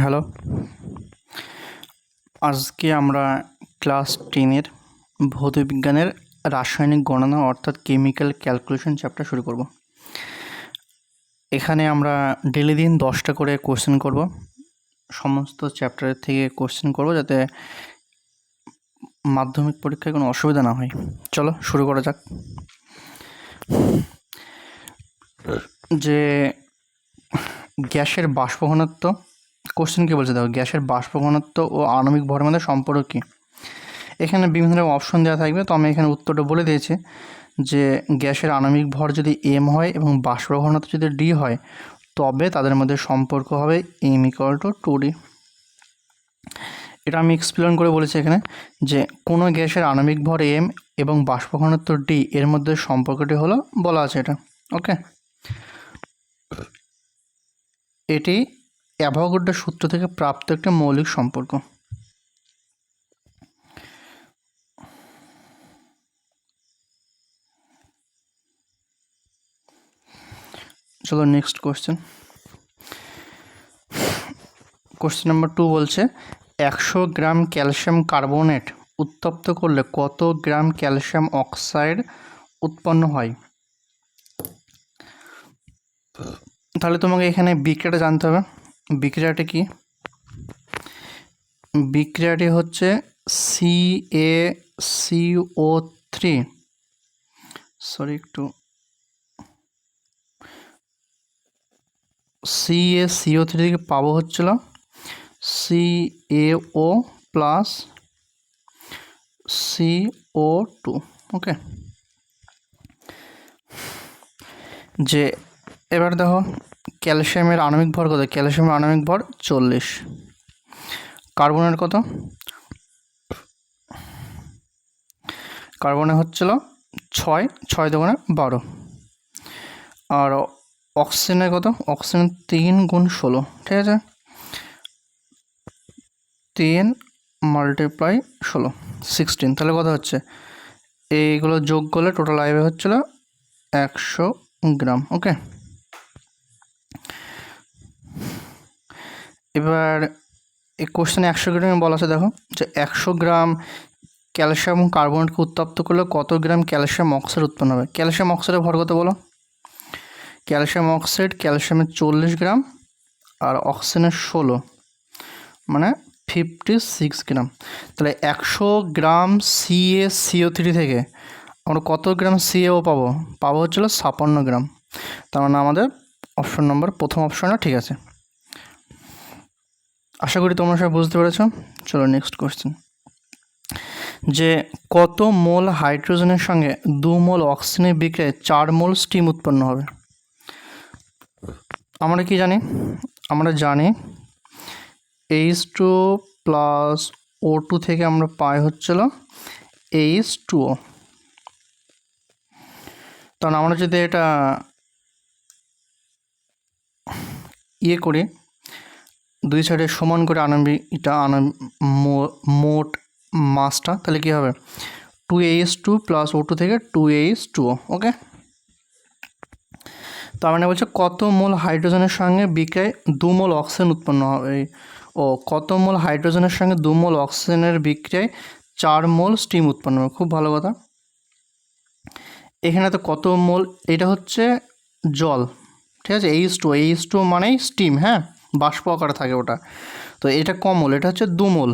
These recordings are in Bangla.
হ্যালো। আজকে আমরা ক্লাস টেনের ভৌতবিজ্ঞানের রাসায়নিক গণনা অর্থাৎ কেমিক্যাল ক্যালকুলেশন চ্যাপ্টার শুরু করব। এখানে আমরা ডেলি দিন দশটা করে কোশ্চেন করব। সমস্ত চ্যাপ্টারের থেকে কোশ্চেন করব যাতে মাধ্যমিক পরীক্ষায় কোনো অসুবিধা না হয়। চলো শুরু করা যাক। যে গ্যাসের বাষ্প ঘনত্ব কোশ্চেন কী বলছে? দেখো, গ্যাসের বাষ্প ঘনত্ব ও আণবিক ভরের মধ্যে সম্পর্ক কী? এখানে বিভিন্ন রকম অপশন দেওয়া থাকবে। তো আমি এখানে উত্তরটা বলে দিয়েছি যে, গ্যাসের আণবিক ভর যদি এম হয় এবং বাষ্প ঘনত্ব যদি ডি হয়, তবে তাদের মধ্যে সম্পর্ক হবে M equal to two D এটা আমি এক্সপ্লেন করে বলেছি এখানে যে, কোনো গ্যাসের আণবিক ভর এম এবং বাষ্প ঘনত্ব ডি এর মধ্যে সম্পর্কটি হলো, বলা আছে এটা। ওকে এটি অ্যাভোগাড্রো সূত্র থেকে প্রাপ্ত একটা মৌলিক সম্পর্ক। চলো next question question number two বলছে, একশো গ্রাম ক্যালসিয়াম কার্বোনেট উত্তপ্ত করলে কত গ্রাম ক্যালসিয়াম অক্সাইড উৎপন্ন হয়? তাহলে তোমাকে এখানে বিক্রিয়াটা জানতে হবে। বিক্রিয়াটা কি? বিক্রিয়াটি হচ্ছে C A CO three sorry, একটু। সি এ সিও থ্রি থেকে পাবো হচ্ছিল C A O plus C O two okay. যে, এবার দেখো ক্যালসিয়ামের আণবিক ভর কত? ক্যালসিয়ামের আণবিক ভর চল্লিশ। কার্বনের কত? কার্বনে হচ্ছিল ছয় ছয় দোকানে বারো। আর অক্সিজেনের কত? অক্সিজেন তিন গুণ ষোলো, ঠিক আছে? তিন মাল্টিপ্লাই ষোলো সিক্সটিন তাহলে কত হচ্ছে? এইগুলো যোগ করলে টোটাল আইবে হচ্ছিল একশো গ্রাম ওকে এবার এই কোশ্চেনে একশো গ্রামে বলা আছে, দেখো। যে একশো গ্রাম ক্যালসিয়াম কার্বনেটকে উত্তপ্ত করলে কত গ্রাম ক্যালসিয়াম অক্সাইড উৎপন্ন হবে? ক্যালসিয়াম অক্সাইডের ভর কত বলো? ক্যালসিয়াম অক্সাইড ক্যালসিয়ামের চল্লিশ গ্রাম আর অক্সিজেনের ষোলো মানে ফিফটি সিক্স গ্রাম। তাহলে একশো গ্রাম সিএ সিও থ্রি থেকে আমরা কত গ্রাম সিএও পাবো? পাবো হচ্ছিল ছাপান্ন গ্রাম। তার মানে আমাদের অপশন নম্বর প্রথম অপশনটা ঠিক আছে। আশা করি তোমরা সবাই বুঝতে পেরেছ। চলো নেক্সট কোশ্চেন যে কত মোল হাইড্রোজেনের সঙ্গে দু মোল অক্সিজেনের বিক্রিয়ায় চার মোল স্টিম উৎপন্ন হবে? আমরা কি জানি? আমরা জানি H two plus O two থেকে আমরা পাই হচ্ছিল এইচ টু ও কারণ আমরা যদি এটা ইয়ে করি দুই সাইডে সমান করে আনবি, এটা আন মোট মাসটা, তাহলে কী হবে? Two H two plus O two থেকে টু এইচ টু ওকে তার মানে বলছে কত মোল হাইড্রোজেনের সঙ্গে বিক্রিয়ায় দু মোল অক্সিজেন উৎপন্ন হবে? ও, কত মোল হাইড্রোজেনের সঙ্গে দু মোল অক্সিজেনের বিক্রিয়ায় চার মোল স্টিম উৎপন্ন হবে? খুব ভালো কথা। এখানে তো কত মোল, এটা হচ্ছে জল, ঠিক আছে? এইচ টু এইচ টু মানেই স্টিম হ্যাঁ? বাষ্প আকারে থাকে ওটা। তো এটা কমল, এটা হচ্ছে দুমল।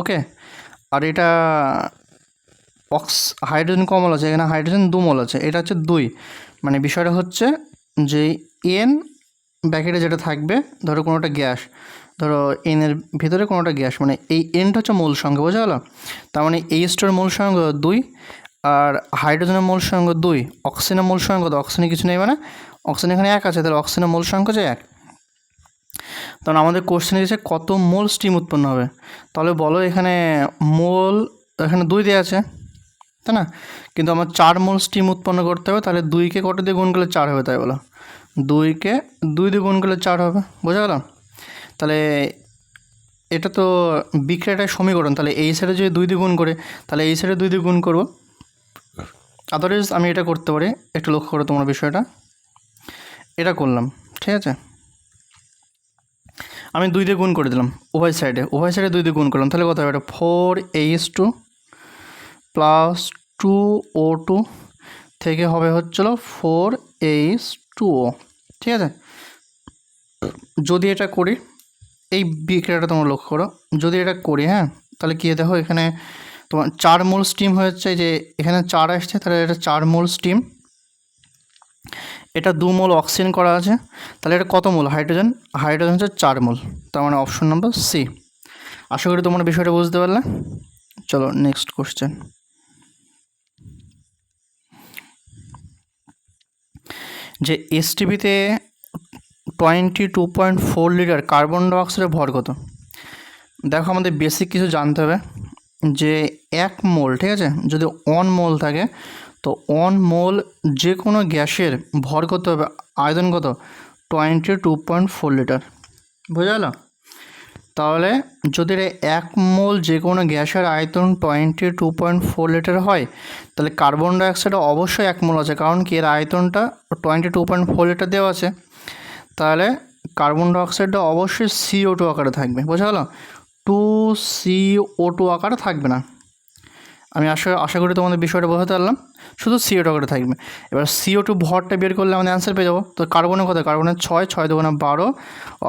ওকে? আর এটা অক্স, হাইড্রোজেন কমল আছে, এখানে হাইড্রোজেন দুমল আছে, এটা হচ্ছে দুই। মানে বিষয়টা হচ্ছে যে এন ব্যাকেটে যেটা থাকবে, ধরো কোনোটা গ্যাস, ধরো এনের ভিতরে কোনোটা গ্যাস মানে এই এনটা হচ্ছে মূল সংখ্যা বোঝা গেলো তার মানে এইচটার মূল সংখ্যা দুই, আর হাইড্রোজেনের মূল সংখ্যা দুই, অক্সিজেনের মূল সংখ্যা অক্সিজেনে কিছু নেই মানে অক্সিজেন এখানে এক আছে, তাহলে অক্সিজেনের মূল সংখ্যা হচ্ছে এক। তখন আমাদের কোশ্চেন দিয়েছে কত মোল স্টিম উৎপন্ন হবে? তাহলে বলো এখানে মোল, এখানে দুই দেওয়া আছে, তাই না? কিন্তু আমার চার মোল স্টিম উৎপন্ন করতে হবে, তাহলে দুইকে কত দিয়ে গুণ করলে চার হবে তাই বলো? দুইকে দুই দিয়ে গুণ করলে চার হবে, বোঝা গেল? তাহলে এটা তো বিক্রিয়াটার সমীকরণ, তাহলে এই সাইডে যদি দুই দিয়ে গুণ করে, তাহলে এই সাইডে দুই দিয়ে গুণ করব। আদারওয়াইজ আমি এটা করতে পারি, একটু লক্ষ্য করো তোমার বিষয়টা। এটা করলাম, ঠিক আছে? আমি দুই দিয়ে গুণ করে দিলাম, উভয় সাইডে উভয় সাইডে দুই দিয়ে গুণ করলাম, তাহলে কত হবে? এটা four H two plus two O two থেকে হবে হচ্ছিল ফোর এইচ টু ও ঠিক আছে? যদি এটা করি, এই বিক্রিয়াটা তোমরা লক্ষ্য করো, যদি এটা করি হ্যাঁ তাহলে কী দেখো এখানে তোমার চার মোল স্টিম হচ্ছে যে এখানে চার আসছে, তাহলে এটা চার মোল স্টিম এটা দু মোল অক্সিজেন করা আছে। তাহলে এটা কত মোল? হাইড্রোজেন হাইড্রোজেন হচ্ছে চার মোল। তার মানে অপশন নাম্বার সি আশা করি তোমরা বিষয়টা বুঝতে পারলে। চলো নেক্সট কোশ্চেন যে এসটিভিতে twenty two point four litre carbon ডাইঅক্সাইডের ভর কত? দেখো আমাদের বেসিক কিছু জানতে হবে। যে এক মোল, ঠিক আছে? যদি অন মোল থাকে তো অন মোল যে কোনো গ্যাসের ভর কত হবে? আয়তন কত? Twenty two point four litre বোঝা গেল? তাহলে যদি এক মোল যে কোনো গ্যাসের আয়তন twenty two point four litre হয়, তাহলে কার্বন ডাইঅক্সাইড অবশ্যই এক মোল আছে, কারণ কি? এর আয়তনটা twenty two point four litre দেওয়া আছে। তাহলে কার্বন ডাইঅক্সাইডটা অবশ্যই সিও টু আকারে থাকবে, বোঝা গেল? টু সিও টু আকারে থাকবে না। আমি আশা আশা করি তোমাদের বিষয়টা বোঝাতে পারলাম। শুধু সিও টু থাকবে। এবার সিও টু ভরটা বের করলে আমাদের অ্যান্সার পেয়ে যাব। তো কার্বনের কথা কার্বনের ছয় ছয় দুগুণে বারো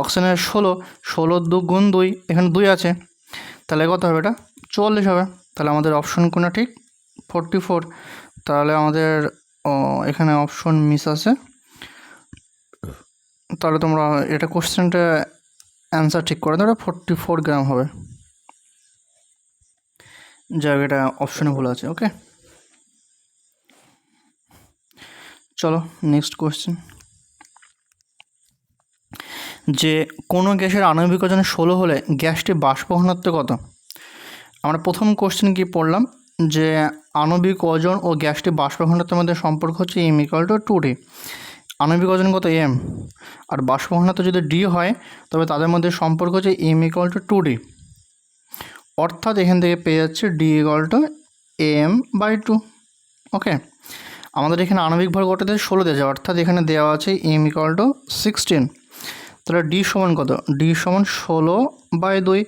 অক্সিজেনের ষোলো ষোলো দু গুণ দুই, এখানে দুই আছে। তাহলে কত হবে এটা? চুয়াল্লিশ হবে। তাহলে আমাদের অপশন কোনটা ঠিক? ফোরটি ফোর তাহলে আমাদের এখানে অপশন মিস আছে। তাহলে তোমরা এটা কোশ্চেনটা অ্যান্সার ঠিক করে দাও ফোরটি ফোর গ্রাম হবে। এটা অপশনে ভুল আছে ওকে চলো নেক্সট কোশ্চেন যে, কোনো গ্যাসের আণবিক ওজন ষোলো হলে গ্যাসটি বাষ্প ঘনত্ব কত? আমরা প্রথম কোশ্চেন কি পড়লাম যে, আণবিক ওজন ও গ্যাসটি বাষ্প ঘনত্বের মধ্যে সম্পর্ক হচ্ছে M equal to two D আণবিক ওজন কত এম আর বাষ্প ঘনত্ব যদি ডি হয়, তবে তাদের মধ্যে সম্পর্ক হচ্ছে M equal to two D অর্থাৎ এখান থেকে পেয়ে যাচ্ছে D equal to M by two okay আমাদের এখানে আণবিক ভর দিয়ে ষোলো দিয়েছে অর্থাৎ এখানে দেওয়া আছে এম ইকাল টু সিক্সটিন তাহলে ডি সমান কত? ডি সমান ষোলো বাই দুই,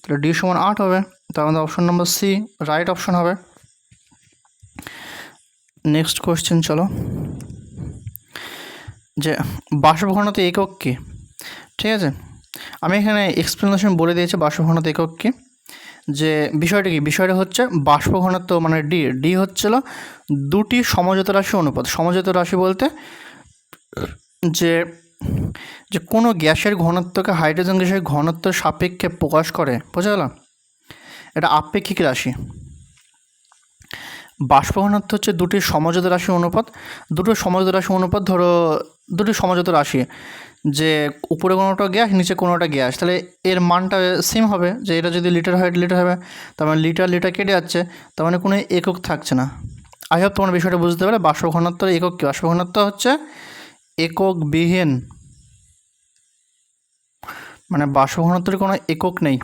তাহলে ডি সমান আট হবে। তার মধ্যে অপশন নম্বর সি রাইট অপশন হবে। নেক্সট কোয়েশ্চেন চলো। যে বাষ্পঘনতা একক কী? ঠিক আছে? আমি এখানে এক্সপ্লেনেশন বলে দিয়েছি বাষ্পঘনতা একক কী। যে বিষয়টা কি? বিষয়টা হচ্ছে বাষ্প ঘনত্ব মানে ডি ডি হচ্ছিল দুটি সমঝোতা রাশি অনুপাত। সমঝোতা রাশি বলতে যে যে কোনো গ্যাসের ঘনত্বকে হাইড্রোজেন গ্যাসের ঘনত্ব সাপেক্ষে প্রকাশ করে, বোঝা গেল? এটা আপেক্ষিক রাশি। বাষ্প ঘনত্ব হচ্ছে দুটি সমঝোতা রাশি অনুপাত। দুটো সমঝোতা রাশি অনুপাত ধরো দুটি সমঝোতা রাশি, যে উপরে কোনোটা গ্যাস, নিচে কোনোটা গ্যাস। তাহলে এর মানটা সেম হবে, যে এটা যদি লিটার হয় লিটার হবে। তার মানে লিটার লিটার কেটে যাচ্ছে, তার মানে কোনো একক থাকছে না। আই হোপ তোমার বিষয়টা বুঝতে পারে, বাষ্প ঘনত্ব একক কী? বাষ্প ঘনত্ব হচ্ছে একক বিহীন। মানে বাষ্প ঘনত্বের কোনো একক নেই।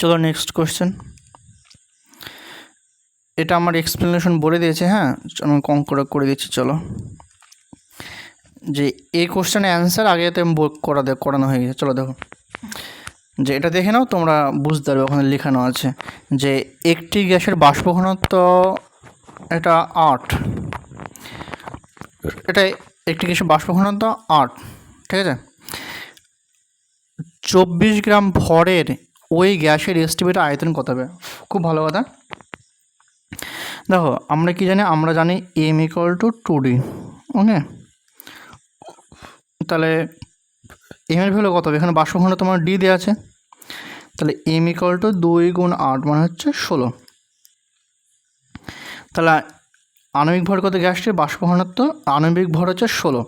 চলো নেক্সট কোশ্চেন এটা আমার এক্সপ্লেনেশন বলে দিয়েছে হ্যাঁ? আমি কম করে করে দিচ্ছি, চলো। যে এই কোশ্চেনের অ্যান্সার আগে তো করা করানো হয়ে গেছে। চলো দেখো। যে এটা দেখে নাও, তোমরা বুঝতে পারবে ওখানে লেখানো আছে। যে একটি গ্যাসের বাষ্প ঘনত্ব এটা আট। এটা একটি গ্যাসের বাষ্প ঘনত্ব আট। ঠিক আছে? চব্বিশ গ্রাম ভরের ওই গ্যাসের এস্টিমেট আয়তন কত হবে? খুব ভালো কথা। দেখো, আমরা কি জানি? আমরা জানি M equal to two D okay তাহলে এম এর ভ্যালু কত হবে? এখানে বাষ্প ঘনত্ব তোমার ডি দেওয়া আছে। তাহলে এম ইকুয়াল টু দুই গুণ আট মানে হচ্ছে ষোলো। তাহলে আণবিক ভর কত গ্যাসটির বাষ্প ঘনত্ব আণবিক ভর হচ্ছে ষোলো।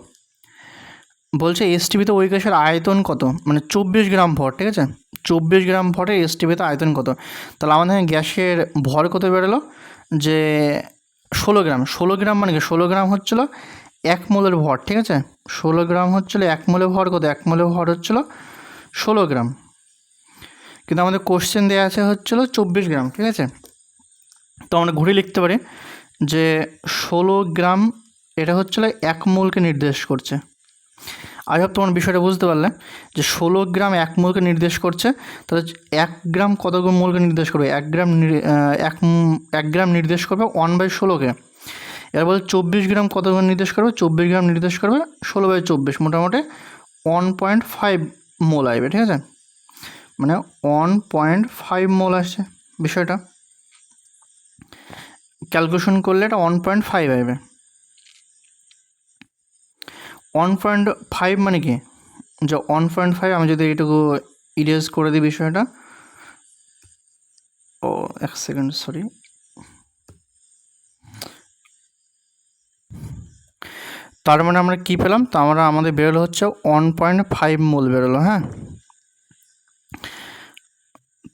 বলছে এসটিভিতে ওই গ্যাসের আয়তন কত? মানে চব্বিশ গ্রাম ভর, ঠিক আছে? চব্বিশ গ্রাম ভরে এসটিভিতে আয়তন কত? তাহলে আমাদের গ্যাসের ভর কত বেরোলো? যে ষোলো গ্রাম। ষোলো গ্রাম মানে কি? ষোলো গ্রাম হচ্ছিল এক মোলের ভর, ঠিক আছে? ষোলো গ্রাম হচ্ছিল এক মোলের ভর, কত? এক মোলের ভর হচ্ছিল ষোলো গ্রাম। কিন্তু আমাদের কোশ্চেন দেওয়া আছে হচ্ছিল চব্বিশ গ্রাম, ঠিক আছে? তো আমরা ঘুরে লিখতে পারি যে ষোলো গ্রাম এটা হচ্ছিল এক মোলকে নির্দেশ করছে। আই হোপ তোমার বিষয়টা বুঝতে পারলে যে ষোলো গ্রাম এক মোলকে নির্দেশ করছে, তাহলে এক গ্রাম কত মোলকে নির্দেশ করবে? এক গ্রাম এক এক গ্রাম নির্দেশ করবে ওয়ান বাই ষোলোকে। বলছে চব্বিশ গ্রাম কত নির্দেশ করবে? চব্বিশ গ্রাম নির্দেশ করবে ষোলো বাই চব্বিশ, মোটামুটি ওয়ান পয়েন্ট ফাইভ মোল আসবে, ঠিক আছে? মানে ওয়ান পয়েন্ট ফাইভ মোল আসছে বিষয়টা। ক্যালকুলেশন করলে এটা ওয়ান পয়েন্ট ফাইভ আসবে। ওয়ান পয়েন্ট ফাইভ মানে কি? যে ওয়ান পয়েন্ট ফাইভ আমি যদি এইটুকু ইরেজ করে দিই বিষয়টা। ও, এক সেকেন্ড সরি তার মানে আমরা কী পেলাম? তা আমরা আমাদের বেরোলো হচ্ছে ওয়ান পয়েন্ট ফাইভ মোল বেরোলো হ্যাঁ?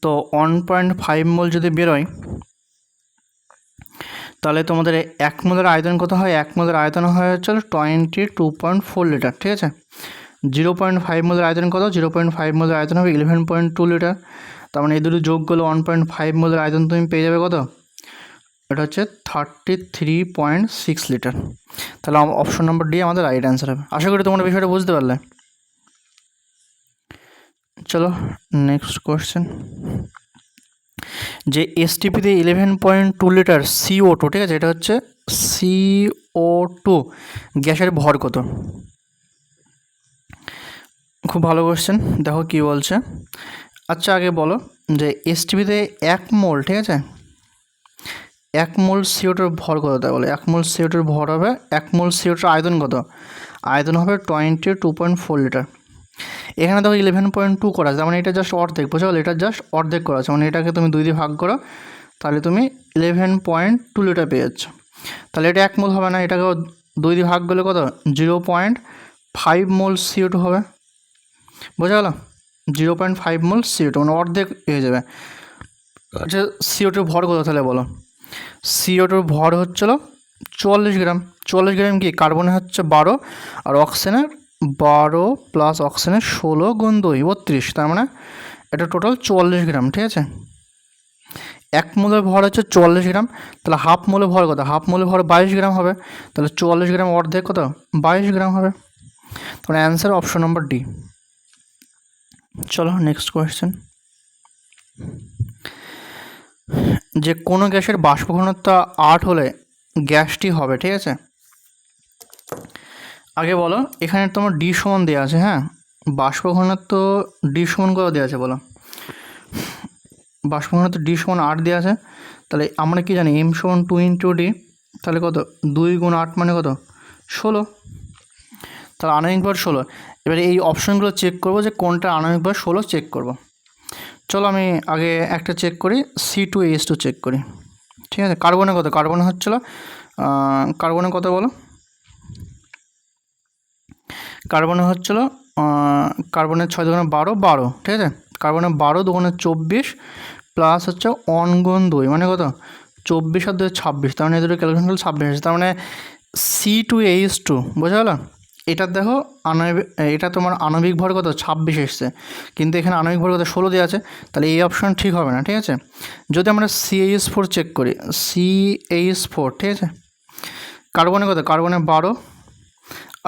তো ওয়ান পয়েন্ট ফাইভ মোল যদি বেরোয়, তাহলে তোমাদের এক মোলের আয়তন কত হয়? এক মোলের আয়তন হয় হচ্ছে twenty two point four litre ঠিক আছে? জিরো পয়েন্ট ফাইভ মোলের আয়তন কত? জিরো পয়েন্ট ফাইভ মোলের আয়তন হবে ইলেভেন পয়েন্ট টু লিটার তার মানে এই দুটো যোগ করলে ওয়ান পয়েন্ট ফাইভ মোলের আয়তন তুমি পেয়ে যাবে কত? এটা হচ্ছে thirty three point six litre তাহলে অপশন নম্বর ডি আমাদের রাইট অ্যান্সার হবে। আশা করি তোমরা বিষয়টা বুঝতে পারলে। চলো নেক্সট কোয়েশ্চেন যে এসটিপিতে eleven point two litre CO two ঠিক আছে? এটা হচ্ছে সিও টু গ্যাসের ভর কত? খুব ভালো কোয়েশ্চেন দেখো কি বলছে। আচ্ছা আগে বলো যে এসটিপিতে এক মোল, ঠিক আছে? এক মোল সিওটার ভর কত তাই বলে? এক মোল সিওটার ভর হবে এক মোল সিওটার আয়তন কত? আয়তন হবে twenty two point four litre এখানে দেখো ইলেভেন পয়েন্ট টু করা আছে মানে এটা জাস্ট অর্ধেক, বুঝতে পারলে? এটা জাস্ট অর্ধেক করা আছে মানে এটাকে তুমি দুই দিয়ে ভাগ করো, তাহলে তুমি ইলেভেন পয়েন্ট টু লিটার পেয়ে যাচ্ছ। তাহলে এটা এক মোল হবে না এটাকে দুই দিয়ে ভাগ করলে কত? Zero point five mole CO two হবে। বোঝা গেল zero point five mole CO two মানে অর্ধেক হয়ে যাবে। আচ্ছা সিও ভর কত তাহলে বলো? সিও টুর ভর হচ্ছিল চুয়াল্লিশ গ্রাম। চুয়াল্লিশ গ্রাম কি? কার্বনে হচ্ছে বারো আর অক্সিজেনের বারো প্লাস অক্সিজেনের ষোলো গুণ দুই, বত্রিশ। তার মানে এটা টোটাল চুয়াল্লিশ গ্রাম, ঠিক আছে? এক মোলের ভর হচ্ছে চুয়াল্লিশ গ্রাম। তাহলে হাফ মোলের ভর কত? হাফ মোলের ভর বাইশ গ্রাম হবে। তাহলে চুয়াল্লিশ গ্রাম অর্ধেক কত? বাইশ গ্রাম হবে। তাহলে অ্যান্সার অপশন নম্বর ডি চলো নেক্সট কোয়েশ্চেন যে কোনো গ্যাসের বাষ্প ঘনত্ব আট হলে গ্যাসটি হবে, ঠিক আছে? আগে বলো, এখানে তোমার ডি সমান দেওয়া আছে হ্যাঁ? বাষ্প ঘনত্ব ডি সমান কত দেওয়া আছে বলো? বাষ্প ঘনত্ব ডি সমান আট দেওয়া আছে, তাহলে আমরা কি জানি এম সমান টু ইন্টু ডি তাহলে কত? দুই গুণ আট মানে কত? ষোলো। তাহলে আণবিক ষোলো। এবারে এই অপশনগুলো চেক করব যে কোনটা আণবিক ষোলো চেক করব। চলো আমি আগে একটা চেক করি C two H two check করি। ঠিক আছে? কার্বনে কত? কার্বনে হচ্ছিল কার্বনে কত বলো? কার্বনে হচ্ছিল কার্বনের ছয় দোকানে বারো বারো। ঠিক আছে? কার্বনে বারো, দোকানে চব্বিশ প্লাস হচ্ছে অন গুণ দুই। মানে কত? চব্বিশ আর দুই, ছাব্বিশ। তার মানে এদের ক্যালকুলেশন করলে ছাব্বিশ তার মানে সি টু এইচ টু বোঝা গেল এটার দেখো আণবিক, এটা তোমার আণবিক ভর কত? ছাব্বিশ এসছে। কিন্তু এখানে আণবিক ভর কত? ষোলো দেওয়া আছে। তাহলে এই অপশন ঠিক হবে না, ঠিক আছে? যদি আমরা সিএইচ ফোর চেক করি সিএইচ ফোর ঠিক আছে? কার্বনে কত? কার্বনে বারো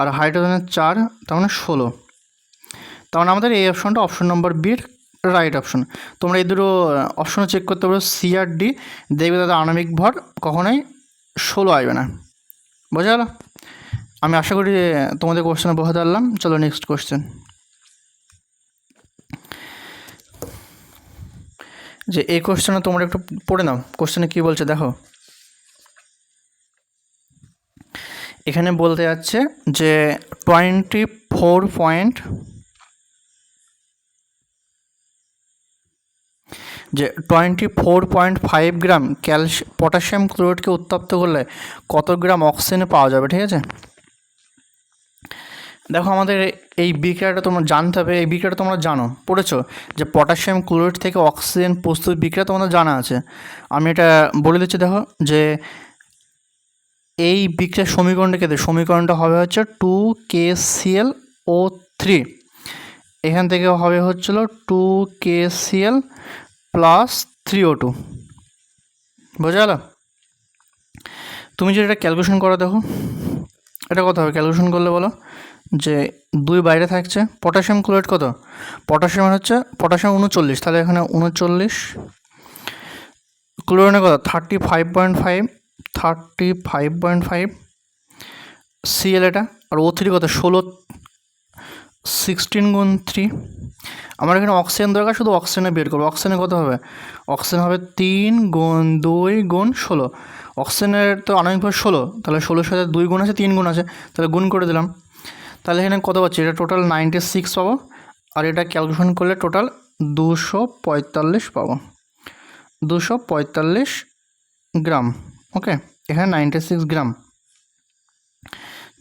আর হাইড্রোজেনের চার, তার মানে ষোলো। তার মানে আমাদের এই অপশনটা অপশন নম্বর বির রাইট অপশন তোমরা এই দুটো অপশনে চেক করতে পারো সি আর ডি দেখবে তাদের আণবিক ভর কখনোই ষোলো আসবে না। বোঝা গেল? আমি আশা করি তোমাদের কোশ্চেনে বোঝাতে পারলাম চলো নেক্সট কোশ্চেন যে, এই কোশ্চেনে তোমরা একটু পড়ে নাও। কোশ্চেনে কী বলছে দেখো। এখানে বলতে যাচ্ছে যে টোয়েন্টি ফোর পয়েন্ট যে twenty four point five gram ক্যালসি potassium ক্লোরাইডকে উত্তপ্ত করলে কত গ্রাম অক্সিজেন পাওয়া যাবে, ঠিক আছে? দেখো, আমাদের এই বিক্রিয়াটা তোমরা জানতে হবে, এই বিক্রিয়াটা তোমরা জানো, পড়েছো? যে পটাশিয়াম ক্লোরাইড থেকে অক্সিজেন প্রস্তুত বিক্রিয়া তোমাদের জানা আছে। আমি এটা বলে দিচ্ছি, দেখো, যে এই বিক্রিয়ার সমীকরণটা কেটে সমীকরণটা হবে হচ্ছে two K CL O three এখান থেকে হবে হচ্ছিল two K CL plus three O two বোঝা গেল? তুমি যদি এটা ক্যালকুলেশন করো, দেখো। এটা কত হবে? ক্যালকুলেশন করলে বলো? যে দুই বাইরে থাকছে, পটাশিয়াম ক্লোরাইড কত? পটাশিয়াম হচ্ছে পটাশিয়াম উনচল্লিশ, তাহলে এখানে উনচল্লিশ। ক্লোরিনের কত? Thirty five point five thirty five point five CL এটা, আর ও থ্রি কত? ষোলো সিক্সটিন গুণ থ্রি আমার এখানে অক্সিজেন দরকার, শুধু অক্সিজেনে বের করব। অক্সিজেনে কত হবে? অক্সিজেন হবে তিন গুণ দুই গুণ ষোলো। অক্সিজেনের তো আনুমানিকভাবে ষোলো, তাহলে ষোলোর সাথে দুই গুণ আছে, তিন গুণ আছে, তাহলে গুণ করে দিলাম। তাহলে এখানে কত পাচ্ছি? এটা টোটাল নাইনটি সিক্স পাবো। আর এটা ক্যালকুলেশন করলে টোটাল দুশো পঁয়তাল্লিশ পাবো। দুশো পঁয়তাল্লিশ গ্রাম ওকে এখানে নাইনটি সিক্স গ্রাম।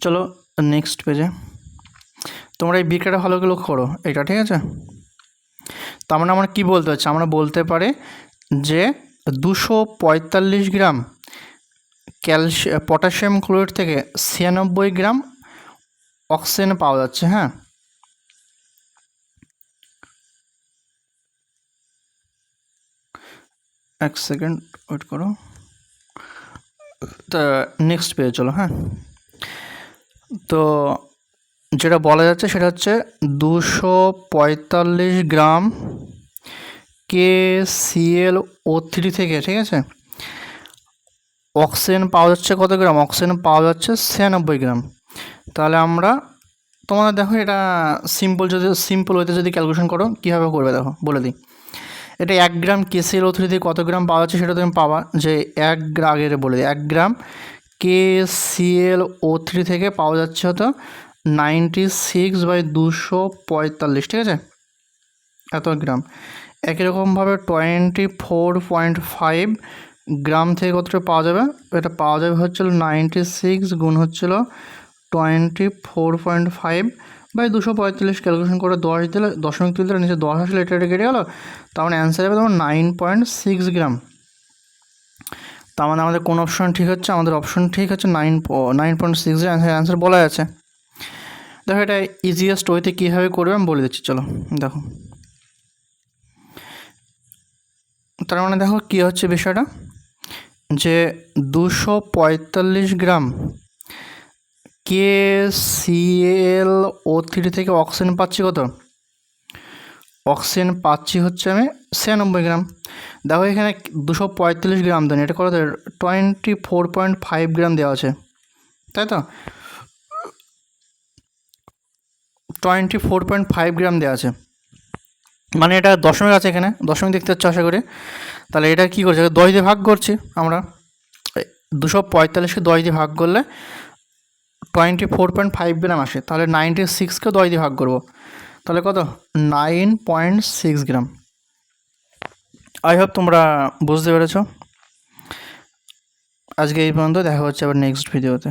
চলো নেক্সট পেজে তোমরা এই বিক্রিয়াটা ভালো করে লক্ষ্য করো, এটা ঠিক আছে? তার মানে আমরা কী বলতে হচ্ছে আমরা বলতে পারি যে দুশো পঁয়তাল্লিশ গ্রাম ক্যালসিয়াম পটাশিয়াম ক্লোরাইড থেকে ছিয়ানব্বই গ্রাম অক্সিজেন পাওয়া যাচ্ছে হ্যাঁ। এক সেকেন্ড, ওয়েট করো। তা নেক্সট পেয়ে চলো হ্যাঁ। তো যেটা বলা যাচ্ছে সেটা হচ্ছে দুশো পঁয়তাল্লিশ gram K CL O three থেকে, ঠিক আছে? অক্সিজেন পাওয়া যাচ্ছে কত গ্রাম? অক্সিজেন পাওয়া যাচ্ছে ছিয়ানব্বই গ্রাম। তাহলে আমরা তোমাদের দেখো এটা সিম্পল যদি সিম্পল ওয়েতে যদি ক্যালকুলেশন করো, কীভাবে করবে দেখো, বলে দিই। এটা এক গ্রাম থ্রি থেকে কত গ্রাম পাওয়া যাচ্ছে সেটা তুমি পাবা, যে এক গ্রা আগের বলে দিই, এক গ্রাম কে সিএল ও থ্রি থেকে পাওয়া যাচ্ছে হতো নাইনটি সিক্স বাই দুশো পঁয়তাল্লিশ, ঠিক আছে? এত গ্রাম। একই রকমভাবে twenty four point five gram থেকে কতটা পাওয়া যাবে? এটা পাওয়া যাবে হচ্ছিল নাইনটি সিক্স গুণ হচ্ছিল twenty four point five by দুশো পঁয়তাল্লিশ ক্যালকুলেশন করে দশ দিলে, দশমিক তুলতে নিচে দশ আসলে এটা এটা কেটে গেলো, তার মানে অ্যান্সার হবে তোমার নাইন পয়েন্ট সিক্স গ্রাম তার মানে আমাদের কোন অপশন ঠিক হচ্ছে? আমাদের অপশন ঠিক হচ্ছে nine nine point six answer answer বলা আছে। দেখো এটা ইজিয়েস্ট ওয়েতে কীভাবে করবে আমি বলে দিচ্ছি, চলো, দেখো। তার মানে দেখো কী হচ্ছে বিষয়টা? যে দুশো পঁয়তাল্লিশ gram K C L O three থেকে অক্সিজেন পাচ্ছি কত? অক্সিজেন পাচ্ছি হচ্ছে আমি ছিয়ানব্বই গ্রাম। দেখো এখানে দুশো পঁয়তাল্লিশ গ্রাম দেন এটা কত? Twenty four point five gram দেওয়া আছে। তাই তো? Twenty four point five gram দেওয়া আছে। মানে এটা দশমিক আছে এখানে, দশমিক দেখতে হচ্ছে আশা করি। তাহলে এটা কী করছে? দশ দিয়ে ভাগ করছি আমরা। দুশো পঁয়তাল্লিশকে দশ দিয়ে ভাগ করলে twenty four point five gram আসে, তাহলে নাইনটি সিক্সকে দশ দিয়ে ভাগ করব। তাহলে কত? Nine point six gram. I hope তোমরা বুঝতে পেরেছ। আজকে এই পর্যন্ত, দেখা হচ্ছে আবার নেক্সট ভিডিওতে।